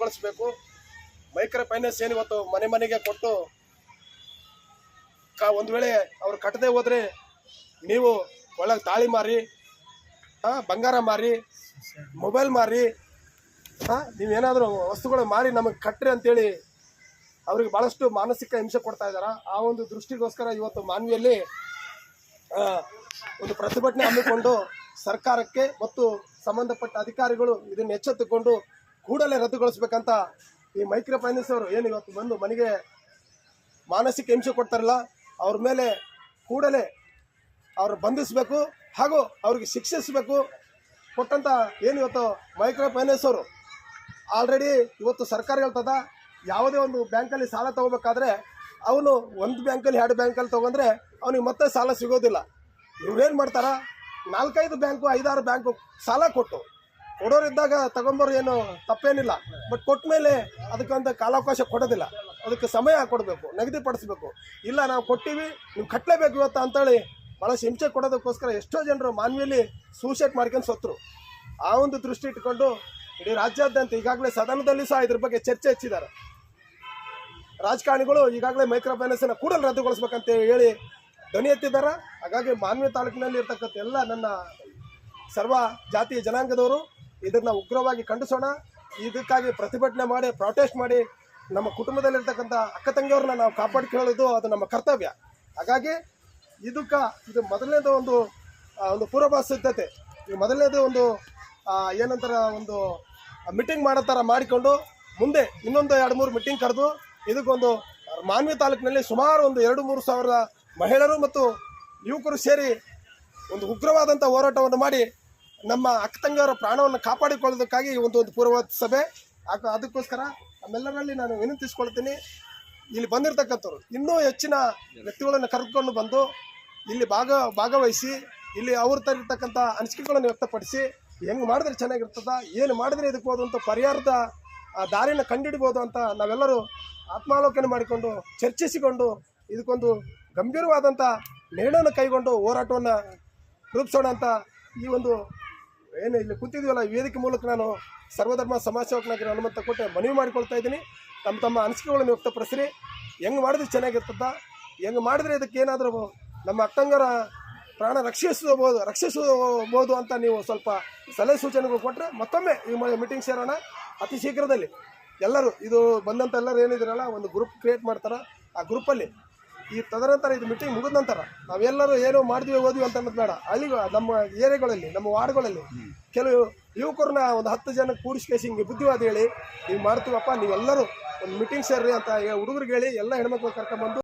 ರದ್ದುಗೊಳಿಸಬೇಕು micro finance ಏನು ಇವತ್ತು ಮನೆ ಮನೆಗೆ ಕೊಟ್ಟು ಕ ಒಂದು ವೇಳೆ ಅವ್ರು ಕಟ್ಟದೆ ಹೋದ್ರೆ ನೀವು ಒಳಗೆ ತಾಳಿ ಮಾರಿ ಆ, ಬಂಗಾರ ಮಾರಿ ಮೊಬೈಲ್ ಮಾರಿ ಹಾಂ ನೀವೇನಾದರೂ ವಸ್ತುಗಳು ಮಾರಿ ನಮಗೆ ಕಟ್ಟ್ರಿ ಅಂತೇಳಿ ಅವ್ರಿಗೆ ಭಾಳಷ್ಟು ಮಾನಸಿಕ ಹಿಂಸೆ ಕೊಡ್ತಾ ಇದ್ದಾರೆ? ಆ ಒಂದು ದೃಷ್ಟಿಗೋಸ್ಕರ ಇವತ್ತು ಮಾನ್ವಿಯಲ್ಲಿ ಒಂದು ಪ್ರತಿಭಟನೆ ಹಮ್ಮಿಕೊಂಡು ಸರ್ಕಾರಕ್ಕೆ ಮತ್ತು ಸಂಬಂಧಪಟ್ಟ ಅಧಿಕಾರಿಗಳು ಇದನ್ನು ಎಚ್ಚೆತ್ತುಕೊಂಡು ಕೂಡಲೇ ರದ್ದುಗೊಳಿಸ್ಬೇಕಂತ ಈ ಮೈಕ್ರೋ ಫೈನಾನ್ಸ್ ಅವರು ಏನು ಇವತ್ತು ಬಂದು ಮನೆಗೆ ಮಾನಸಿಕ ಹಿಂಸೆ ಕೊಡ್ತಾರಲ್ಲ, ಅವ್ರ ಮೇಲೆ ಕೂಡಲೇ ಅವ್ರು ಬಂಧಿಸಬೇಕು ಹಾಗೂ ಅವ್ರಿಗೆ ಶಿಕ್ಷಿಸಬೇಕು ಕೊಟ್ಟಂತ ಏನು ಇವತ್ತು ಮೈಕ್ರೋ ಫೈನಾನ್ಸ್ ಅವರು. ಆಲ್ರೆಡಿ ಇವತ್ತು ಸರ್ಕಾರ ಹೇಳ್ತದ, ಯಾವುದೇ ಒಂದು ಬ್ಯಾಂಕಲ್ಲಿ ಸಾಲ ತಗೋಬೇಕಾದ್ರೆ ಅವನು ಒಂದು ಬ್ಯಾಂಕಲ್ಲಿ, ಎರಡು ಬ್ಯಾಂಕಲ್ಲಿ ತಗೊಂಡ್ರೆ ಅವನಿಗೆ ಮತ್ತೆ ಸಾಲ ಸಿಗೋದಿಲ್ಲ. ಇವ್ರೇನು ಮಾಡ್ತಾರ, ನಾಲ್ಕೈದು ಬ್ಯಾಂಕು, ಐದಾರು ಬ್ಯಾಂಕು ಸಾಲ ಕೊಟ್ಟು ಕೊಡೋರಿದ್ದಾಗ ತಗೊಂಬರು ಏನು ತಪ್ಪೇನಿಲ್ಲ. ಬಟ್ ಕೊಟ್ಟ ಮೇಲೆ ಕಾಲಾವಕಾಶ ಕೊಡೋದಿಲ್ಲ. ಅದಕ್ಕೆ ಸಮಯ ಕೊಡಬೇಕು ನಿಗದಿಪಡಿಸ್ಬೇಕು ಇಲ್ಲ, ನಾವು ಕೊಟ್ಟಿವಿ ನೀವು ಕಟ್ಟಲೇಬೇಕು ಇವತ್ತು ಅಂತೇಳಿ ಭಾಳಷ್ಟು ಹಿಂಸೆ ಕೊಡೋದಕ್ಕೋಸ್ಕರ ಎಷ್ಟೋ ಜನರು ಮಾನ್ವಿಯಲ್ಲಿ ಸೂಸೈಡ್ ಮಾಡ್ಕೊಂಡು ಸತ್ರು ಆ ಒಂದು ದೃಷ್ಟಿ ಇಟ್ಕೊಂಡು ಇಡೀ ರಾಜ್ಯಾದ್ಯಂತ ಈಗಾಗಲೇ ಸದನದಲ್ಲಿ ಸಹ ಇದ್ರ ಬಗ್ಗೆ ಚರ್ಚೆ ಹೆಚ್ಚಿದ್ದಾರೆ. ರಾಜಕಾರಣಿಗಳು ಈಗಾಗಲೇ ಮೈಕ್ರೋ ಫೈನಾನ್ಸನ್ನು ಕೂಡಲೇ ರದ್ದುಗೊಳಿಸ್ಬೇಕಂತ ಹೇಳಿ ಧ್ವನಿ ಎತ್ತಿದ್ದಾರೆ. ಹಾಗಾಗಿ ಮಾನ್ವಿ ತಾಲೂಕಿನಲ್ಲಿ ಇರ್ತಕ್ಕಂಥ ಎಲ್ಲ ನನ್ನ ಸರ್ವ ಜಾತಿ ಜನಾಂಗದವರು ಇದನ್ನ ಉಗ್ರವಾಗಿ ಖಂಡಿಸೋಣ. ಇದಕ್ಕಾಗಿ ಪ್ರತಿಭಟನೆ ಮಾಡಿ ಪ್ರೊಟೆಸ್ಟ್ ಮಾಡಿ ನಮ್ಮ ಕುಟುಂಬದಲ್ಲಿರ್ತಕ್ಕಂಥ ಅಕ್ಕ ತಂಗಿಯವ್ರನ್ನ ನಾವು ಕಾಪಾಡಿಕೊಳ್ಳೋದು ಅದು ನಮ್ಮ ಕರ್ತವ್ಯ. ಹಾಗಾಗಿ ಇದಕ್ಕ ಇದು ಮೊದಲನೇದು ಒಂದು ಒಂದು ಪೂರ್ವಭಾವ ಸಿದ್ಧತೆ ಮೊದಲನೇದು ಒಂದು ಏನಂತಾರ ಒಂದು ಮೀಟಿಂಗ್ ಮಾಡೋ ಥರ ಮಾಡಿಕೊಂಡು ಮುಂದೆ ಇನ್ನೊಂದು ಎರಡು ಮೂರು ಮೀಟಿಂಗ್ ಕರೆದು ಇದಕ್ಕೊಂದು ಮಾನ್ವಿ ತಾಲೂಕಿನಲ್ಲಿ ಸುಮಾರು ಒಂದು ಎರಡು ಮೂರು ಸಾವಿರ ಮಹಿಳೆಯರು ಮತ್ತು ಯುವಕರು ಸೇರಿ ಒಂದು ಉಗ್ರವಾದಂಥ ಹೋರಾಟವನ್ನು ಮಾಡಿ ನಮ್ಮ ಅಕ್ಕ ತಂಗಿಯವರ ಪ್ರಾಣವನ್ನು ಕಾಪಾಡಿಕೊಳ್ಳೋದಕ್ಕಾಗಿ ಈ ಒಂದು ಒಂದು ಪೂರ್ವ ಸಭೆ. ಅದಕ್ಕೋಸ್ಕರ ನಮ್ಮೆಲ್ಲರಲ್ಲಿ ನಾನು ವಿನಂತಿಸ್ಕೊಳ್ತೀನಿ, ಇಲ್ಲಿ ಬಂದಿರತಕ್ಕಂಥವ್ರು ಇನ್ನೂ ಹೆಚ್ಚಿನ ವ್ಯಕ್ತಿಗಳನ್ನು ಕರೆದುಕೊಂಡು ಬಂದು ಇಲ್ಲಿ ಭಾಗ, ಭಾಗವಹಿಸಿ, ಇಲ್ಲಿ ಅವ್ರ ತರಿರ್ತಕ್ಕಂಥ ಅನಿಸಿಕೆಗಳನ್ನು ವ್ಯಕ್ತಪಡಿಸಿ, ಹೆಂಗೆ ಮಾಡಿದ್ರೆ ಚೆನ್ನಾಗಿರ್ತದ, ಏನು ಮಾಡಿದ್ರೆ ಇದಕ್ಕೆ ಹೋದಂಥ ಪರಿಹಾರದ ದಾರಿನ ಕಂಡುಹಿಡ್ಬೋದು ಅಂತ ನಾವೆಲ್ಲರೂ ಆತ್ಮಾಲೋಕನೆ ಮಾಡಿಕೊಂಡು ಚರ್ಚಿಸಿಕೊಂಡು ಇದಕ್ಕೊಂದು ಗಂಭೀರವಾದಂಥ ನಿರ್ಣಯವನ್ನು ಕೈಗೊಂಡು ಹೋರಾಟವನ್ನು ರೂಪಿಸೋಣ ಅಂತ ಈ ಒಂದು ಏನು ಇಲ್ಲಿ ಕೂತಿದ್ದೀವಲ್ಲ ವೇದಿಕೆ ಮೂಲಕ ನಾನು ಸರ್ವಧರ್ಮ ಸಮಾಜ ಸೇವಕನಾಗಿ ಅನುಮತಿ ಕೊಟ್ಟೆ ಮನವಿ ಮಾಡಿಕೊಳ್ತಾ ಇದ್ದೀನಿ. ತಮ್ಮ ತಮ್ಮ ಅನಿಸಿಕೆಗಳನ್ನು ವ್ಯಕ್ತಪಡಿಸ್ರಿ. ಹೆಂಗೆ ಮಾಡಿದ್ರೆ ಚೆನ್ನಾಗಿರ್ತದ, ಹೆಂಗೆ ಮಾಡಿದ್ರೆ ಇದಕ್ಕೆ ಏನಾದರೂ ನಮ್ಮ ಅಕ್ಕಂಗರ ಪ್ರಾಣ ರಕ್ಷಿಸಬಹುದು ರಕ್ಷಿಸಬಹುದು ಅಂತ ನೀವು ಸ್ವಲ್ಪ ಸಲಹೆ ಸೂಚನೆಗಳು ಕೊಟ್ಟರೆ ಮತ್ತೊಮ್ಮೆ ಈ ಮೀಟಿಂಗ್ ಸೇರೋಣ. ಅತಿ ಶೀಘ್ರದಲ್ಲಿ ಎಲ್ಲರೂ, ಇದು ಬಂದಂಥ ಎಲ್ಲರೂ ಏನಿದ್ರಲ್ಲ ಒಂದು ಗ್ರೂಪ್ ಕ್ರಿಯೇಟ್ ಮಾಡ್ತಾರೆ. ಆ ಗ್ರೂಪಲ್ಲಿ ಈ ತದನಂತರ ಇದು ಮೀಟಿಂಗ್ ಮುಗಿದ ನಂತರ ನಾವೆಲ್ಲರೂ ಏನೋ ಮಾಡಿದ್ವಿ ಓದ್ವಿ ಅಂತ ಅನ್ನೋದು ಬೇಡ. ಅಲ್ಲಿ ನಮ್ಮ ಏರಿಯಾಗಳಲ್ಲಿ ನಮ್ಮ ವಾರ್ಡ್ಗಳಲ್ಲಿ ಕೆಲವು ಯುವಕರನ್ನ ಒಂದು ಹತ್ತು ಜನ ಕೂಡಿಸ್ಕೇಸಿ ಹಿಂಗೆ ಬುದ್ಧಿವಾದ ಹೇಳಿ ಹಿಂಗೆ ಮಾಡ್ತೀವಪ್ಪ ನೀವೆಲ್ಲರೂ ಒಂದು ಮೀಟಿಂಗ್ ಸೇರ್ರಿ ಅಂತ ಹುಡುಗರಿಗೆ ಹೇಳಿ ಎಲ್ಲ ಹೆಣ್ಮಕ್ಳು ಕರ್ಕೊಂಬಂದು